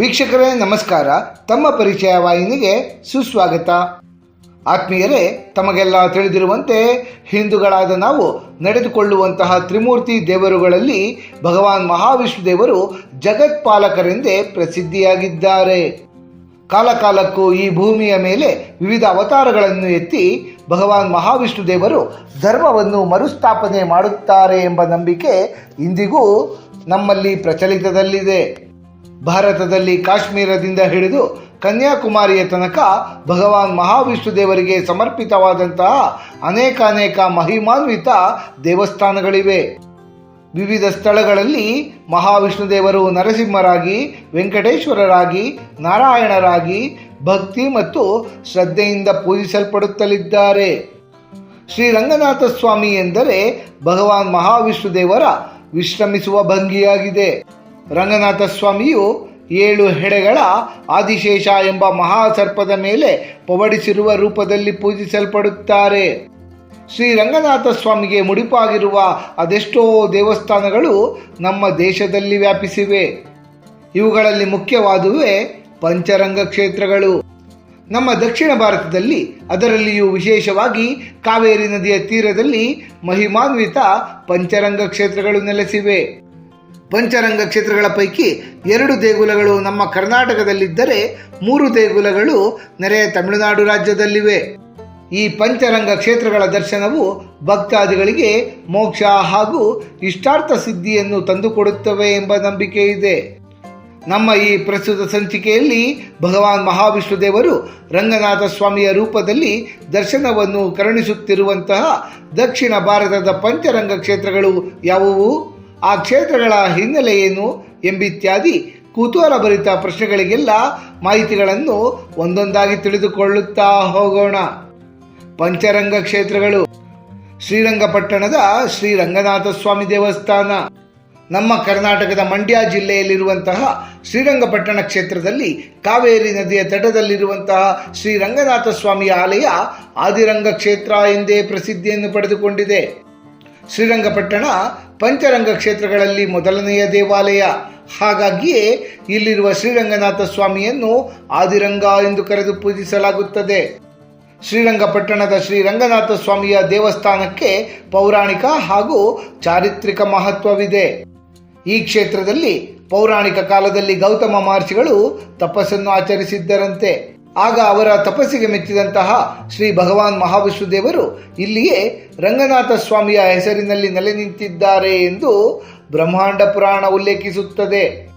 ವೀಕ್ಷಕರೇ, ನಮಸ್ಕಾರ. ತಮ್ಮ ಪರಿಚಯ ವಾಹಿನಿಗೆ ಸುಸ್ವಾಗತ. ಆತ್ಮೀಯರೇ, ತಮಗೆಲ್ಲ ತಿಳಿದಿರುವಂತೆ ಹಿಂದೂಗಳಾದ ನಾವು ನಡೆದುಕೊಳ್ಳುವಂತಹ ತ್ರಿಮೂರ್ತಿ ದೇವರುಗಳಲ್ಲಿ ಭಗವಾನ್ ಮಹಾವಿಷ್ಣು ದೇವರು ಜಗತ್ಪಾಲಕರೆಂದೇ ಪ್ರಸಿದ್ಧಿಯಾಗಿದ್ದಾರೆ. ಕಾಲಕಾಲಕ್ಕೂ ಈ ಭೂಮಿಯ ಮೇಲೆ ವಿವಿಧ ಅವತಾರಗಳನ್ನು ಎತ್ತಿ ಭಗವಾನ್ ಮಹಾವಿಷ್ಣು ದೇವರು ಧರ್ಮವನ್ನು ಮರುಸ್ಥಾಪನೆ ಮಾಡುತ್ತಾರೆ ಎಂಬ ನಂಬಿಕೆ ಇಂದಿಗೂ ನಮ್ಮಲ್ಲಿ ಪ್ರಚಲಿತದಲ್ಲಿದೆ. ಭಾರತದಲ್ಲಿ ಕಾಶ್ಮೀರದಿಂದ ಹಿಡಿದು ಕನ್ಯಾಕುಮಾರಿಯ ತನಕ ಭಗವಾನ್ ಮಹಾವಿಷ್ಣು ದೇವರಿಗೆ ಸಮರ್ಪಿತವಾದಂತಹ ಅನೇಕ ಅನೇಕ ಮಹಿಮಾನ್ವಿತ ದೇವಸ್ಥಾನಗಳಿವೆ. ವಿವಿಧ ಸ್ಥಳಗಳಲ್ಲಿ ಮಹಾವಿಷ್ಣು ದೇವರು ನರಸಿಂಹರಾಗಿ, ವೆಂಕಟೇಶ್ವರರಾಗಿ, ನಾರಾಯಣರಾಗಿ ಭಕ್ತಿ ಮತ್ತು ಶ್ರದ್ಧೆಯಿಂದ ಪೂಜಿಸಲ್ಪಡುತ್ತಲಿದ್ದಾರೆ. ಶ್ರೀರಂಗನಾಥ ಸ್ವಾಮಿ ಎಂದರೆ ಭಗವಾನ್ ಮಹಾವಿಷ್ಣು ದೇವರ ವಿಶ್ರಮಿಸುವ ಭಂಗಿಯಾಗಿದೆ. ರಂಗನಾಥ ಸ್ವಾಮಿಯು ಏಳು ಹೆಡೆಗಳ ಆದಿಶೇಷ ಎಂಬ ಮಹಾಸರ್ಪದ ಮೇಲೆ ಪವಡಿಸಿರುವ ರೂಪದಲ್ಲಿ ಪೂಜಿಸಲ್ಪಡುತ್ತಾರೆ. ಶ್ರೀ ರಂಗನಾಥ ಸ್ವಾಮಿಗೆ ಮುಡಿಪಾಗಿರುವ ಅದೆಷ್ಟೋ ದೇವಸ್ಥಾನಗಳು ನಮ್ಮ ದೇಶದಲ್ಲಿ ವ್ಯಾಪಿಸಿವೆ. ಇವುಗಳಲ್ಲಿ ಮುಖ್ಯವಾದುವೇ ಪಂಚರಂಗ ಕ್ಷೇತ್ರಗಳು. ನಮ್ಮ ದಕ್ಷಿಣ ಭಾರತದಲ್ಲಿ ಅದರಲ್ಲಿಯೂ ವಿಶೇಷವಾಗಿ ಕಾವೇರಿ ನದಿಯ ತೀರದಲ್ಲಿ ಮಹಿಮಾನ್ವಿತ ಪಂಚರಂಗ ಕ್ಷೇತ್ರಗಳು ನೆಲೆಸಿವೆ. ಪಂಚರಂಗ ಕ್ಷೇತ್ರಗಳ ಪೈಕಿ ಎರಡು ದೇಗುಲಗಳು ನಮ್ಮ ಕರ್ನಾಟಕದಲ್ಲಿದ್ದರೆ ಮೂರು ದೇಗುಲಗಳು ನೆರೆಯ ತಮಿಳುನಾಡು ರಾಜ್ಯದಲ್ಲಿವೆ. ಈ ಪಂಚರಂಗ ಕ್ಷೇತ್ರಗಳ ದರ್ಶನವು ಭಕ್ತಾದಿಗಳಿಗೆ ಮೋಕ್ಷ ಹಾಗೂ ಇಷ್ಟಾರ್ಥ ಸಿದ್ಧಿಯನ್ನು ತಂದುಕೊಡುತ್ತವೆ ಎಂಬ ನಂಬಿಕೆ ಇದೆ. ನಮ್ಮ ಈ ಪ್ರಸ್ತುತ ಸಂಚಿಕೆಯಲ್ಲಿ ಭಗವಾನ್ ಮಹಾವಿಷ್ಣು ದೇವರು ರಂಗನಾಥ ಸ್ವಾಮಿಯ ರೂಪದಲ್ಲಿ ದರ್ಶನವನ್ನು ಕರುಣಿಸುತ್ತಿರುವಂತಹ ದಕ್ಷಿಣ ಭಾರತದ ಪಂಚರಂಗ ಕ್ಷೇತ್ರಗಳು ಯಾವುವು? ಆ ಕ್ಷೇತ್ರಗಳ ಹಿನ್ನೆಲೆ ಏನು ಎಂಬಿತ್ಯಾದಿ ಕುತೂಹಲಭರಿತ ಪ್ರಶ್ನೆಗಳಿಗೆಲ್ಲ ಮಾಹಿತಿಗಳನ್ನು ಒಂದೊಂದಾಗಿ ತಿಳಿದುಕೊಳ್ಳುತ್ತಾ ಹೋಗೋಣ. ಪಂಚರಂಗ ಕ್ಷೇತ್ರಗಳು. ಶ್ರೀರಂಗಪಟ್ಟಣದ ಶ್ರೀರಂಗನಾಥ ಸ್ವಾಮಿ ದೇವಸ್ಥಾನ. ನಮ್ಮ ಕರ್ನಾಟಕದ ಮಂಡ್ಯ ಜಿಲ್ಲೆಯಲ್ಲಿರುವಂತಹ ಶ್ರೀರಂಗಪಟ್ಟಣ ಕ್ಷೇತ್ರದಲ್ಲಿ ಕಾವೇರಿ ನದಿಯ ತಟದಲ್ಲಿರುವಂತಹ ಶ್ರೀರಂಗನಾಥ ಸ್ವಾಮಿಯ ಆಲಯ ಆದಿರಂಗ ಕ್ಷೇತ್ರ ಎಂದೇ ಪ್ರಸಿದ್ಧಿಯನ್ನು ಪಡೆದುಕೊಂಡಿದೆ. ಶ್ರೀರಂಗಪಟ್ಟಣ ಪಂಚರಂಗ ಕ್ಷೇತ್ರಗಳಲ್ಲಿ ಮೊದಲನೆಯ ದೇವಾಲಯ. ಹಾಗಾಗಿಯೇ ಇಲ್ಲಿರುವ ಶ್ರೀರಂಗನಾಥ ಸ್ವಾಮಿಯನ್ನು ಆದಿರಂಗ ಎಂದು ಕರೆದು ಪೂಜಿಸಲಾಗುತ್ತದೆ. ಶ್ರೀರಂಗಪಟ್ಟಣದ ಶ್ರೀರಂಗನಾಥ ಸ್ವಾಮಿಯ ದೇವಸ್ಥಾನಕ್ಕೆ ಪೌರಾಣಿಕ ಹಾಗೂ ಚಾರಿತ್ರಿಕ ಮಹತ್ವವಿದೆ. ಈ ಕ್ಷೇತ್ರದಲ್ಲಿ ಪೌರಾಣಿಕ ಕಾಲದಲ್ಲಿ ಗೌತಮ ಮಹರ್ಷಿಗಳು ತಪಸ್ಸನ್ನು ಆಚರಿಸಿದ್ದರಂತೆ. ಆಗ ಅವರ ತಪಸ್ಸಿಗೆ ಮೆಚ್ಚಿದಂತಹ ಶ್ರೀ ಭಗವಾನ್ ಮಹಾವಿಷ್ಣು ದೇವರು ಇಲ್ಲಿಯೇ ರಂಗನಾಥ ಸ್ವಾಮಿಯ ಹೆಸರಿನಲ್ಲಿ ನೆಲೆ ನಿಂತಿದ್ದಾರೆ ಎಂದು ಬ್ರಹ್ಮಾಂಡ ಪುರಾಣ ಉಲ್ಲೇಖಿಸುತ್ತದೆ.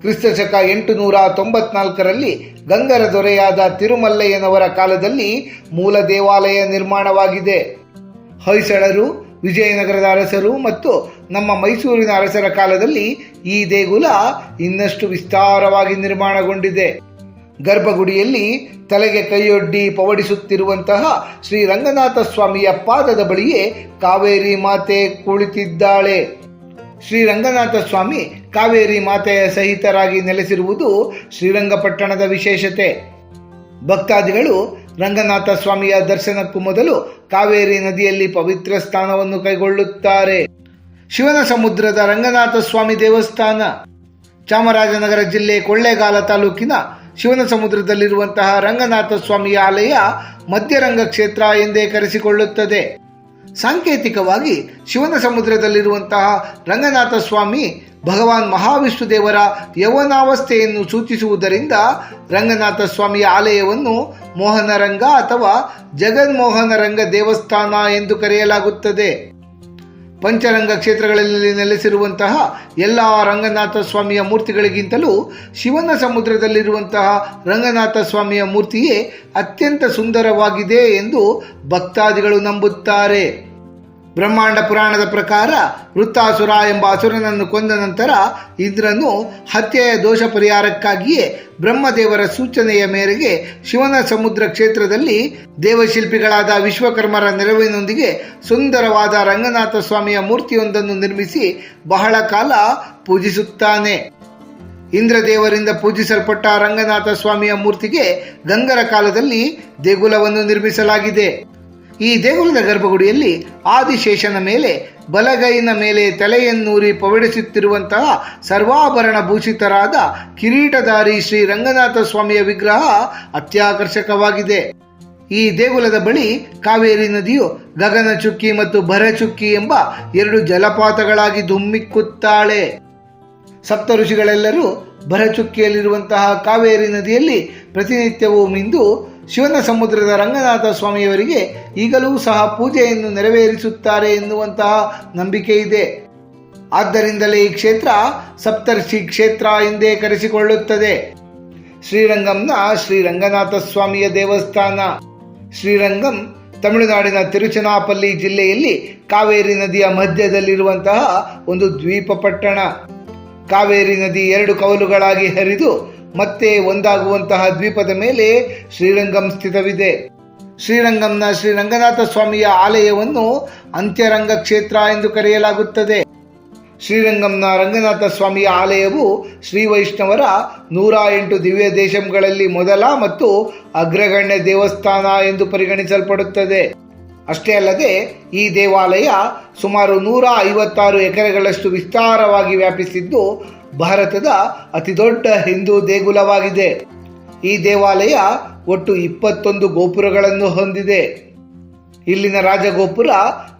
ಕ್ರಿಸ್ತ ಶಕ ಎಂಟು ನೂರ ತೊಂಬತ್ನಾಲ್ಕರಲ್ಲಿ ಗಂಗರ ದೊರೆಯಾದ ತಿರುಮಲ್ಲಯ್ಯನವರ ಕಾಲದಲ್ಲಿ ಮೂಲ ದೇವಾಲಯ ನಿರ್ಮಾಣವಾಗಿದೆ. ಹೊಯ್ಸಳರು, ವಿಜಯನಗರದ ಅರಸರು ಮತ್ತು ನಮ್ಮ ಮೈಸೂರಿನ ಅರಸರ ಕಾಲದಲ್ಲಿ ಈ ದೇಗುಲ ಇನ್ನಷ್ಟು ವಿಸ್ತಾರವಾಗಿ ನಿರ್ಮಾಣಗೊಂಡಿದೆ. ಗರ್ಭಗುಡಿಯಲ್ಲಿ ತಲೆಗೆ ಕೈಯೊಡ್ಡಿ ಪವಡಿಸುತ್ತಿರುವಂತಹ ಶ್ರೀ ರಂಗನಾಥ ಸ್ವಾಮಿಯ ಪಾದದ ಬಳಿಯೇ ಕಾವೇರಿ ಮಾತೆ ಕುಳಿತಿದ್ದಾಳೆ. ಶ್ರೀ ರಂಗನಾಥ ಸ್ವಾಮಿ ಕಾವೇರಿ ಮಾತೆಯ ಸಹಿತರಾಗಿ ನೆಲೆಸಿರುವುದು ಶ್ರೀರಂಗಪಟ್ಟಣದ ವಿಶೇಷತೆ. ಭಕ್ತಾದಿಗಳು ರಂಗನಾಥ ಸ್ವಾಮಿಯ ದರ್ಶನಕ್ಕೂ ಮೊದಲು ಕಾವೇರಿ ನದಿಯಲ್ಲಿ ಪವಿತ್ರ ಸ್ಥಾನವನ್ನು ಕೈಗೊಳ್ಳುತ್ತಾರೆ. ಶಿವನ ಸಮುದ್ರದ ರಂಗನಾಥ ಸ್ವಾಮಿ ದೇವಸ್ಥಾನ ಚಾಮರಾಜನಗರ ಜಿಲ್ಲೆ ಕೊಳ್ಳೇಗಾಲ ತಾಲೂಕಿನ ಶಿವನ ಸಮುದ್ರದಲ್ಲಿರುವಂತಹ ರಂಗನಾಥ ಸ್ವಾಮಿಯ ಆಲಯ ಮಧ್ಯರಂಗ ಕ್ಷೇತ್ರ ಎಂದೇ ಕರೆಸಿಕೊಳ್ಳುತ್ತದೆ. ಸಾಂಕೇತಿಕವಾಗಿ ಶಿವನ ಸಮುದ್ರದಲ್ಲಿರುವಂತಹ ರಂಗನಾಥ ಸ್ವಾಮಿ ಭಗವಾನ್ ಮಹಾವಿಷ್ಣು ದೇವರ ಯವನಾವಸ್ಥೆಯನ್ನು ಸೂಚಿಸುವುದರಿಂದ ರಂಗನಾಥ ಸ್ವಾಮಿಯ ಆಲಯವನ್ನು ಮೋಹನರಂಗ ಅಥವಾ ಜಗನ್ಮೋಹನರಂಗ ದೇವಸ್ಥಾನ ಎಂದು ಕರೆಯಲಾಗುತ್ತದೆ. ಪಂಚರಂಗ ಕ್ಷೇತ್ರಗಳಲ್ಲಿ ನೆಲೆಸಿರುವಂತಹ ಎಲ್ಲ ರಂಗನಾಥ ಸ್ವಾಮಿಯ ಮೂರ್ತಿಗಳಿಗಿಂತಲೂ ಶಿವನ ಸಮುದ್ರದಲ್ಲಿರುವಂತಹ ರಂಗನಾಥ ಸ್ವಾಮಿಯ ಮೂರ್ತಿಯೇ ಅತ್ಯಂತ ಸುಂದರವಾಗಿದೆ ಎಂದು ಭಕ್ತಾದಿಗಳು ನಂಬುತ್ತಾರೆ. ಬ್ರಹ್ಮಾಂಡ ಪುರಾಣದ ಪ್ರಕಾರ ವೃತ್ತಾಸುರ ಎಂಬ ಅಸುರನನ್ನು ಕೊಂದ ನಂತರ ಇಂದ್ರನು ಹತ್ಯೆಯ ದೋಷ ಪರಿಹಾರಕ್ಕಾಗಿಯೇ ಬ್ರಹ್ಮದೇವರ ಸೂಚನೆಯ ಮೇರೆಗೆ ಶಿವನ ಸಮುದ್ರ ಕ್ಷೇತ್ರದಲ್ಲಿ ದೇವಶಿಲ್ಪಿಗಳಾದ ವಿಶ್ವಕರ್ಮರ ನೆರವಿನೊಂದಿಗೆ ಸುಂದರವಾದ ರಂಗನಾಥ ಸ್ವಾಮಿಯ ಮೂರ್ತಿಯೊಂದನ್ನು ನಿರ್ಮಿಸಿ ಬಹಳ ಕಾಲ ಪೂಜಿಸುತ್ತಾನೆ. ಇಂದ್ರದೇವರಿಂದ ಪೂಜಿಸಲ್ಪಟ್ಟ ರಂಗನಾಥ ಸ್ವಾಮಿಯ ಮೂರ್ತಿಗೆ ಗಂಗರ ಕಾಲದಲ್ಲಿ ದೇಗುಲವನ್ನು ನಿರ್ಮಿಸಲಾಗಿದೆ. ಈ ದೇಗುಲದ ಗರ್ಭಗುಡಿಯಲ್ಲಿ ಆದಿಶೇಷನ ಮೇಲೆ, ಬಲಗೈನ ಮೇಲೆ ತಲೆಯನ್ನೂರಿ ಪವಡಿಸುತ್ತಿರುವಂತಹ ಸರ್ವಾಭರಣ ಭೂಷಿತರಾದ ಕಿರೀಟಧಾರಿ ಶ್ರೀ ರಂಗನಾಥ ಸ್ವಾಮಿಯ ವಿಗ್ರಹ ಅತ್ಯಾಕರ್ಷಕವಾಗಿದೆ. ಈ ದೇಗುಲದ ಬಳಿ ಕಾವೇರಿ ನದಿಯು ಗಗನ ಚುಕ್ಕಿ ಮತ್ತು ಭರಚುಕ್ಕಿ ಎಂಬ ಎರಡು ಜಲಪಾತಗಳಾಗಿ ಧುಮ್ಮಿಕ್ಕುತ್ತಾಳೆ. ಸಪ್ತ ಋಷಿಗಳೆಲ್ಲರೂ ಭರಚುಕ್ಕಿಯಲ್ಲಿರುವಂತಹ ಕಾವೇರಿ ನದಿಯಲ್ಲಿ ಪ್ರತಿನಿತ್ಯವೂ ಮಿಂದು ಶಿವನ ಸಮುದ್ರದ ರಂಗನಾಥ ಸ್ವಾಮಿಯವರಿಗೆ ಈಗಲೂ ಸಹ ಪೂಜೆಯನ್ನು ನೆರವೇರಿಸುತ್ತಾರೆ ಎನ್ನುವಂತಹ ನಂಬಿಕೆ ಇದೆ. ಆದ್ದರಿಂದಲೇ ಈ ಕ್ಷೇತ್ರ ಸಪ್ತರ್ಷಿ ಕ್ಷೇತ್ರ ಎಂದೇ ಕರೆಸಿಕೊಳ್ಳುತ್ತದೆ. ಶ್ರೀರಂಗಂನ ಶ್ರೀರಂಗನಾಥ ಸ್ವಾಮಿಯ ದೇವಸ್ಥಾನ. ಶ್ರೀರಂಗಂ ತಮಿಳುನಾಡಿನ ತಿರುಚನಾಪಲ್ಲಿ ಜಿಲ್ಲೆಯಲ್ಲಿ ಕಾವೇರಿ ನದಿಯ ಮಧ್ಯದಲ್ಲಿರುವಂತಹ ಒಂದು ದ್ವೀಪ ಪಟ್ಟಣ. ಕಾವೇರಿ ನದಿ ಎರಡು ಕವಲುಗಳಾಗಿ ಹರಿದು ಮತ್ತೆ ಒಂದಾಗುವಂತಹ ದ್ವೀಪದ ಮೇಲೆ ಶ್ರೀರಂಗಂ ಸ್ಥಿತವಿದೆ. ಶ್ರೀರಂಗಂನ ಶ್ರೀ ರಂಗನಾಥ ಸ್ವಾಮಿಯ ಆಲಯವನ್ನು ಅಂತ್ಯರಂಗ ಕ್ಷೇತ್ರ ಎಂದು ಕರೆಯಲಾಗುತ್ತದೆ. ಶ್ರೀರಂಗಂನ ರಂಗನಾಥ ಸ್ವಾಮಿಯ ಆಲಯವು ಶ್ರೀ ವೈಷ್ಣವರ ನೂರ ಎಂಟು ದಿವ್ಯ ದೇಶಗಳಲ್ಲಿ ಮೊದಲ ಮತ್ತು ಅಗ್ರಗಣ್ಯ ದೇವಸ್ಥಾನ ಎಂದು ಪರಿಗಣಿಸಲ್ಪಡುತ್ತದೆ. ಅಷ್ಟೇ ಅಲ್ಲದೆ ಈ ದೇವಾಲಯ ಸುಮಾರು ನೂರ ಐವತ್ತಾರು ಎಕರೆಗಳಷ್ಟು ವಿಸ್ತಾರವಾಗಿ ವ್ಯಾಪಿಸಿದ್ದು ಭಾರತದ ಅತಿದೊಡ್ಡ ಹಿಂದೂ ದೇಗುಲವಾಗಿದೆ. ಈ ದೇವಾಲಯ ಒಟ್ಟು ಇಪ್ಪತ್ತೊಂದು ಗೋಪುರಗಳನ್ನು ಹೊಂದಿದೆ. ಇಲ್ಲಿನ ರಾಜಗೋಪುರ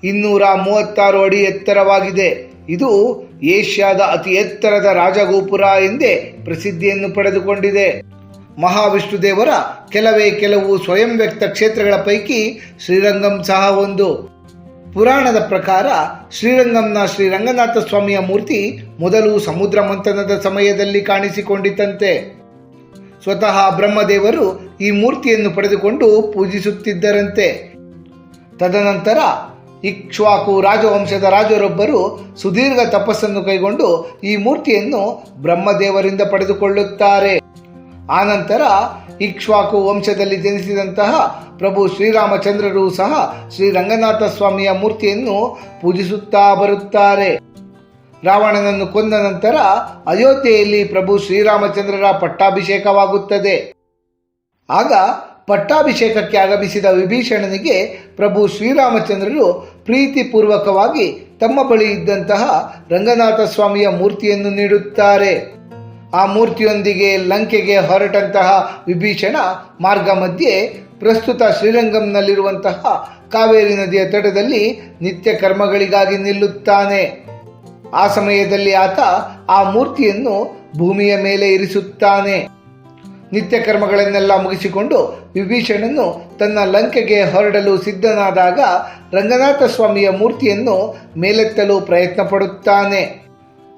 ಇನ್ನೂರ ಮೂವತ್ತಾರು ಅಡಿ ಎತ್ತರವಾಗಿದೆ. ಇದು ಏಷ್ಯಾದ ಅತಿ ಎತ್ತರದ ರಾಜಗೋಪುರ ಎಂದೇ ಪ್ರಸಿದ್ಧಿಯನ್ನು ಪಡೆದುಕೊಂಡಿದೆ. ಮಹಾವಿಷ್ಣು ದೇವರ ಕೆಲವೇ ಕೆಲವು ಸ್ವಯಂ ವ್ಯಕ್ತ ಕ್ಷೇತ್ರಗಳ ಪೈಕಿ ಶ್ರೀರಂಗಂ ಸಹ ಒಂದು. ಪುರಾಣದ ಪ್ರಕಾರ ಶ್ರೀರಂಗಂನ ಶ್ರೀ ರಂಗನಾಥ ಸ್ವಾಮಿಯ ಮೂರ್ತಿ ಮೊದಲು ಸಮುದ್ರ ಮಂಥನದ ಸಮಯದಲ್ಲಿ ಕಾಣಿಸಿಕೊಂಡಿತಂತೆ ಸ್ವತಃ ಬ್ರಹ್ಮದೇವರು ಈ ಮೂರ್ತಿಯನ್ನು ಪಡೆದುಕೊಂಡು ಪೂಜಿಸುತ್ತಿದ್ದರಂತೆ. ತದನಂತರ ಇಕ್ಷ್ವಾಕು ರಾಜವಂಶದ ರಾಜರೊಬ್ಬರು ಸುದೀರ್ಘ ತಪಸ್ಸನ್ನು ಕೈಗೊಂಡು ಈ ಮೂರ್ತಿಯನ್ನು ಬ್ರಹ್ಮದೇವರಿಂದ ಪಡೆದುಕೊಳ್ಳುತ್ತಾರೆ. ಆನಂತರ ಇಕ್ಷ್ವಾಕು ವಂಶದಲ್ಲಿ ಜನಿಸಿದಂತಹ ಪ್ರಭು ಶ್ರೀರಾಮಚಂದ್ರರು ಸಹ ಶ್ರೀ ರಂಗನಾಥ ಸ್ವಾಮಿಯ ಮೂರ್ತಿಯನ್ನು ಪೂಜಿಸುತ್ತಾ ಬರುತ್ತಾರೆ. ರಾವಣನನ್ನು ಕೊಂದ ನಂತರ ಅಯೋಧ್ಯೆಯಲ್ಲಿ ಪ್ರಭು ಶ್ರೀರಾಮಚಂದ್ರರ ಪಟ್ಟಾಭಿಷೇಕವಾಗುತ್ತದೆ. ಆಗ ಪಟ್ಟಾಭಿಷೇಕಕ್ಕೆ ಆಗಮಿಸಿದ ವಿಭೀಷಣನಿಗೆ ಪ್ರಭು ಶ್ರೀರಾಮಚಂದ್ರರು ಪ್ರೀತಿಪೂರ್ವಕವಾಗಿ ತಮ್ಮ ಬಳಿ ಇದ್ದಂತಹ ರಂಗನಾಥ ಸ್ವಾಮಿಯ ಮೂರ್ತಿಯನ್ನು ನೀಡುತ್ತಾರೆ. ಆ ಮೂರ್ತಿಯೊಂದಿಗೆ ಲಂಕೆಗೆ ಹೊರಟಂತಹ ವಿಭೀಷಣ ಮಾರ್ಗ ಮಧ್ಯೆ ಪ್ರಸ್ತುತ ಶ್ರೀರಂಗಂನಲ್ಲಿರುವಂತಹ ಕಾವೇರಿ ನದಿಯ ತಟದಲ್ಲಿ ನಿತ್ಯ ಕರ್ಮಗಳಿಗಾಗಿ ನಿಲ್ಲುತ್ತಾನೆ. ಆ ಸಮಯದಲ್ಲಿ ಆತ ಆ ಮೂರ್ತಿಯನ್ನು ಭೂಮಿಯ ಮೇಲೆ ಇರಿಸುತ್ತಾನೆ. ನಿತ್ಯ ಕರ್ಮಗಳನ್ನೆಲ್ಲ ಮುಗಿಸಿಕೊಂಡು ವಿಭೀಷಣನು ತನ್ನ ಲಂಕೆಗೆ ಹೊರಡಲು ಸಿದ್ಧನಾದಾಗ ರಂಗನಾಥ ಸ್ವಾಮಿಯ ಮೂರ್ತಿಯನ್ನು ಮೇಲೆತ್ತಲು ಪ್ರಯತ್ನ ಪಡುತ್ತಾನೆ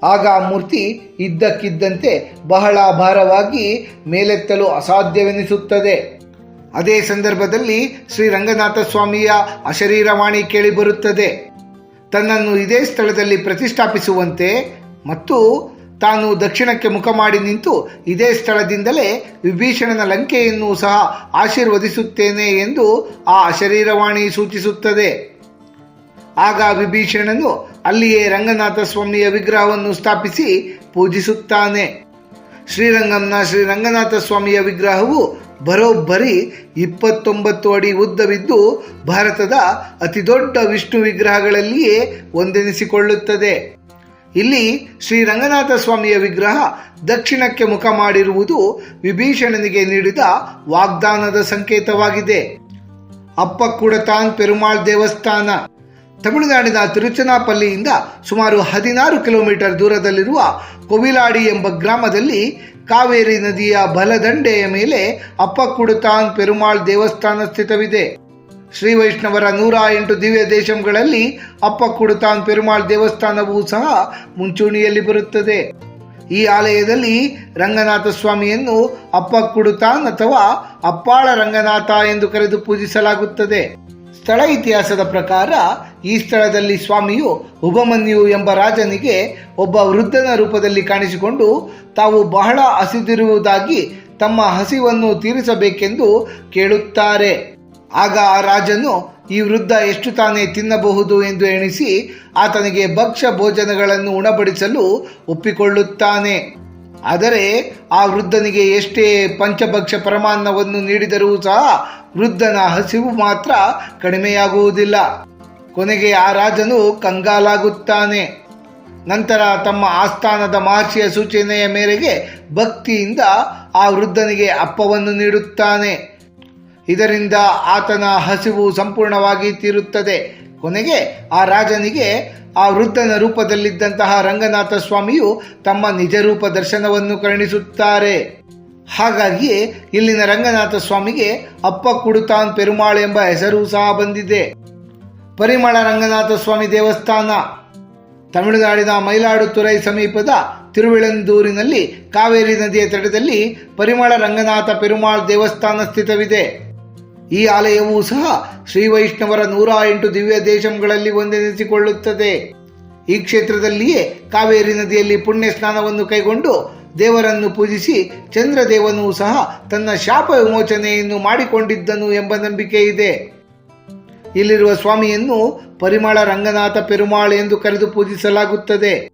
ಆಗ ಆ ಮೂರ್ತಿ ಇದ್ದಕ್ಕಿದ್ದಂತೆ ಬಹಳ ಭಾರವಾಗಿ ಮೇಲೆತ್ತಲು ಅಸಾಧ್ಯವೆನಿಸುತ್ತದೆ. ಅದೇ ಸಂದರ್ಭದಲ್ಲಿ ಶ್ರೀ ರಂಗನಾಥ ಸ್ವಾಮಿಯ ಅಶರೀರವಾಣಿ ಕೇಳಿಬರುತ್ತದೆ ತನ್ನನ್ನು ಇದೇ ಸ್ಥಳದಲ್ಲಿ ಪ್ರತಿಷ್ಠಾಪಿಸುವಂತೆ ಮತ್ತು ತಾನು ದಕ್ಷಿಣಕ್ಕೆ ಮುಖ ಮಾಡಿ ನಿಂತು ಇದೇ ಸ್ಥಳದಿಂದಲೇ ವಿಭೀಷಣನ ಲಂಕೆಯನ್ನು ಸಹ ಆಶೀರ್ವದಿಸುತ್ತೇನೆ ಎಂದು ಆ ಅಶರೀರವಾಣಿ ಸೂಚಿಸುತ್ತದೆ. ಆಗ ವಿಭೀಷಣನು ಅಲ್ಲಿಯೇ ರಂಗನಾಥ ಸ್ವಾಮಿಯ ವಿಗ್ರಹವನ್ನು ಸ್ಥಾಪಿಸಿ ಪೂಜಿಸುತ್ತಾನೆ. ಶ್ರೀರಂಗಂನ ಶ್ರೀ ರಂಗನಾಥ ಸ್ವಾಮಿಯ ವಿಗ್ರಹವು ಬರೋಬ್ಬರಿ ಇಪ್ಪತ್ತೊಂಬತ್ತು ಅಡಿ ಉದ್ದವಿದ್ದು ಭಾರತದ ಅತಿದೊಡ್ಡ ವಿಷ್ಣು ವಿಗ್ರಹಗಳಲ್ಲಿಯೇ ಒಂದೆನಿಸಿಕೊಳ್ಳುತ್ತದೆ. ಇಲ್ಲಿ ಶ್ರೀ ರಂಗನಾಥ ಸ್ವಾಮಿಯ ವಿಗ್ರಹ ದಕ್ಷಿಣಕ್ಕೆ ಮುಖ ಮಾಡಿರುವುದು ವಿಭೀಷಣನಿಗೆ ನೀಡಿದ ವಾಗ್ದಾನದ ಸಂಕೇತವಾಗಿದೆ. ಅಪ್ಪಕ್ಕುಡತಾನ್ ಪೆರುಮಾಳ್ ದೇವಸ್ಥಾನ. ತಮಿಳುನಾಡಿನ ತಿರುಚನಾಪಲ್ಲಿಯಿಂದ ಸುಮಾರು ಹದಿನಾರು ಕಿಲೋಮೀಟರ್ ದೂರದಲ್ಲಿರುವ ಕೊವಿಲಾಡಿ ಎಂಬ ಗ್ರಾಮದಲ್ಲಿ ಕಾವೇರಿ ನದಿಯ ಬಲದಂಡೆಯ ಮೇಲೆ ಅಪ್ಪಕುಡುತಾನ್ ಪೆರುಮಾಳ್ ದೇವಸ್ಥಾನ ಸ್ಥಿತವಿದೆ. ಶ್ರೀ ವೈಷ್ಣವರ ನೂರ ಎಂಟು ದಿವ್ಯ ದೇಶಗಳಲ್ಲಿ ಅಪ್ಪಕುಡುತಾನ್ ಪೆರುಮಾಳ್ ದೇವಸ್ಥಾನವೂ ಸಹ ಮುಂಚೂಣಿಯಲ್ಲಿ ಬರುತ್ತದೆ. ಈ ಆಲಯದಲ್ಲಿ ರಂಗನಾಥ ಸ್ವಾಮಿಯನ್ನು ಅಪ್ಪಕ್ಕುಡುತಾನ್ ಅಥವಾ ಅಪ್ಪಾಳ ರಂಗನಾಥ ಎಂದು ಕರೆದು ಪೂಜಿಸಲಾಗುತ್ತದೆ. ಸ್ಥಳ ಇತಿಹಾಸದ ಪ್ರಕಾರ ಈ ಸ್ಥಳದಲ್ಲಿ ಸ್ವಾಮಿಯು ಉಭಮನ್ಯು ಎಂಬ ರಾಜನಿಗೆ ಒಬ್ಬ ವೃದ್ಧನ ರೂಪದಲ್ಲಿ ಕಾಣಿಸಿಕೊಂಡು ತಾವು ಬಹಳ ಹಸಿದಿರುವುದಾಗಿ ತಮ್ಮ ಹಸಿವನ್ನು ತೀರಿಸಬೇಕೆಂದು ಕೇಳುತ್ತಾರೆ. ಆಗ ಆ ರಾಜನು ಈ ವೃದ್ಧ ಎಷ್ಟು ತಾನೇ ತಿನ್ನಬಹುದು ಎಂದು ಎಣಿಸಿ ಆತನಿಗೆ ಭಕ್ಷ್ಯ ಭೋಜನಗಳನ್ನು ಉಣಬಡಿಸಲು ಒಪ್ಪಿಕೊಳ್ಳುತ್ತಾನೆ. ಆದರೆ ಆ ವೃದ್ಧನಿಗೆ ಎಷ್ಟೇ ಪಂಚಭಕ್ಷ ಪರಮಾನ್ನವನ್ನು ನೀಡಿದರೂ ಸಹ ವೃದ್ಧನ ಹಸಿವು ಮಾತ್ರ ಕಡಿಮೆಯಾಗುವುದಿಲ್ಲ. ಕೊನೆಗೆ ಆ ರಾಜನು ಕಂಗಾಲಾಗುತ್ತಾನೆ. ನಂತರ ತಮ್ಮ ಆಸ್ಥಾನದ ಮಹರ್ಷಿಯ ಸೂಚನೆಯ ಮೇರೆಗೆ ಭಕ್ತಿಯಿಂದ ಆ ವೃದ್ಧನಿಗೆ ಅಪ್ಪವನ್ನು ನೀಡುತ್ತಾನೆ. ಇದರಿಂದ ಆತನ ಹಸಿವು ಸಂಪೂರ್ಣವಾಗಿ ತೀರುತ್ತದೆ. ಕೊನೆಗೆ ಆ ರಾಜನಿಗೆ ಆ ವೃದ್ಧನ ರೂಪದಲ್ಲಿದ್ದಂತಹ ರಂಗನಾಥ ಸ್ವಾಮಿಯು ತಮ್ಮ ನಿಜ ರೂಪ ದರ್ಶನವನ್ನು ಕರುಣಿಸುತ್ತಾರೆ. ಹಾಗಾಗಿ ಇಲ್ಲಿನ ರಂಗನಾಥ ಸ್ವಾಮಿಗೆ ಅಪ್ಪ ಕುಡುತಾನ್ ಪೆರುಮಾಳ್ ಎಂಬ ಹೆಸರು ಸಹ ಬಂದಿದೆ. ಪರಿಮಳ ರಂಗನಾಥ ಸ್ವಾಮಿ ದೇವಸ್ಥಾನ. ತಮಿಳುನಾಡಿನ ಮೈಲಾಡುತುರೈ ಸಮೀಪದ ತಿರುವಿಳಂದೂರಿನಲ್ಲಿ ಕಾವೇರಿ ನದಿಯ ತಟದಲ್ಲಿ ಪರಿಮಳ ರಂಗನಾಥ ಪೆರುಮಾಳ್ ದೇವಸ್ಥಾನ ಸ್ಥಿತವಿದೆ. ಈ ಆಲಯವೂ ಸಹ ಶ್ರೀ ವೈಷ್ಣವರ ನೂರ ಎಂಟು ದಿವ್ಯ ದೇಶಗಳಲ್ಲಿ ಒಂದೆನಿಸಿಕೊಳ್ಳುತ್ತದೆ. ಈ ಕ್ಷೇತ್ರದಲ್ಲಿಯೇ ಕಾವೇರಿ ನದಿಯಲ್ಲಿ ಪುಣ್ಯ ಸ್ನಾನವನ್ನು ಕೈಗೊಂಡು ದೇವರನ್ನು ಪೂಜಿಸಿ ಚಂದ್ರದೇವನೂ ಸಹ ತನ್ನ ಶಾಪ ವಿಮೋಚನೆಯನ್ನು ಮಾಡಿಕೊಂಡಿದ್ದನು ಎಂಬ ನಂಬಿಕೆ ಇದೆ. ಇಲ್ಲಿರುವ ಸ್ವಾಮಿಯನ್ನು ಪರಿಮಳ ರಂಗನಾಥ ಪೆರುಮಾಳ್ ಎಂದು ಕರೆದು ಪೂಜಿಸಲಾಗುತ್ತದೆ.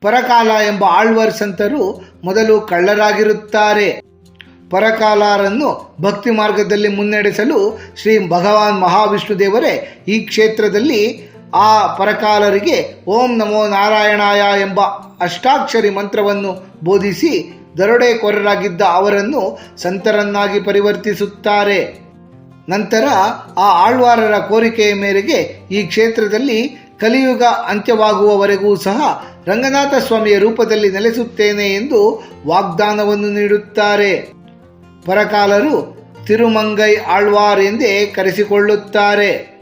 ಪರಕಾಲ ಎಂಬ ಆಳ್ವರ್ ಸಂತರು ಮೊದಲು ಕಳ್ಳರಾಗಿರುತ್ತಾರೆ. ಪರಕಾಲರನ್ನು ಭಕ್ತಿ ಮಾರ್ಗದಲ್ಲಿ ಮುನ್ನಡೆಸಲು ಶ್ರೀ ಭಗವಾನ್ ಮಹಾವಿಷ್ಣು ದೇವರೇ ಈ ಕ್ಷೇತ್ರದಲ್ಲಿ ಆ ಪರಕಾಲರಿಗೆ ಓಂ ನಮೋ ನಾರಾಯಣಾಯ ಎಂಬ ಅಷ್ಟಾಕ್ಷರಿ ಮಂತ್ರವನ್ನು ಬೋಧಿಸಿ ದರೋಡೆಕೋರರಾಗಿದ್ದ ಅವರನ್ನು ಸಂತರನ್ನಾಗಿ ಪರಿವರ್ತಿಸುತ್ತಾರೆ. ನಂತರ ಆ ಆಳ್ವಾರರ ಕೋರಿಕೆಯ ಮೇರೆಗೆ ಈ ಕ್ಷೇತ್ರದಲ್ಲಿ ಕಲಿಯುಗ ಅಂತ್ಯವಾಗುವವರೆಗೂ ಸಹ ರಂಗನಾಥ ಸ್ವಾಮಿಯ ರೂಪದಲ್ಲಿ ನೆಲೆಸುತ್ತೇನೆ ಎಂದು ವಾಗ್ದಾನವನ್ನು ನೀಡುತ್ತಾರೆ. ಪರಕಾಲರು ತಿರುಮಂಗೈ ಆಳ್ವಾರ್ ಎಂದೇ ಕರೆಸಿಕೊಳ್ಳುತ್ತಾರೆ.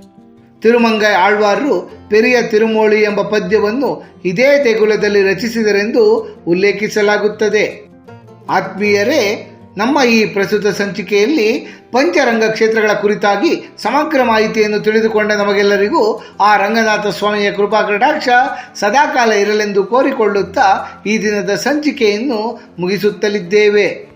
ತಿರುಮಂಗೈ ಆಳ್ವಾರರು ಪೆರಿಯ ತಿರುಮೋಳಿ ಎಂಬ ಪದ್ಯವನ್ನು ಇದೇ ದೇಗುಲದಲ್ಲಿ ರಚಿಸಿದರೆಂದು ಉಲ್ಲೇಖಿಸಲಾಗುತ್ತದೆ. ಆತ್ಮೀಯರೇ, ನಮ್ಮ ಈ ಪ್ರಸ್ತುತ ಸಂಚಿಕೆಯಲ್ಲಿ ಪಂಚರಂಗ ಕ್ಷೇತ್ರಗಳ ಕುರಿತಾಗಿ ಸಮಗ್ರ ಮಾಹಿತಿಯನ್ನು ತಿಳಿದುಕೊಂಡ ನಮಗೆಲ್ಲರಿಗೂ ಆ ರಂಗನಾಥ ಸ್ವಾಮಿಯ ಕೃಪಾ ಕಟಾಕ್ಷ ಸದಾಕಾಲ ಇರಲೆಂದು ಕೋರಿಕೊಳ್ಳುತ್ತಾ ಈ ದಿನದ ಸಂಚಿಕೆಯನ್ನು ಮುಗಿಸುತ್ತಲಿದ್ದೇವೆ.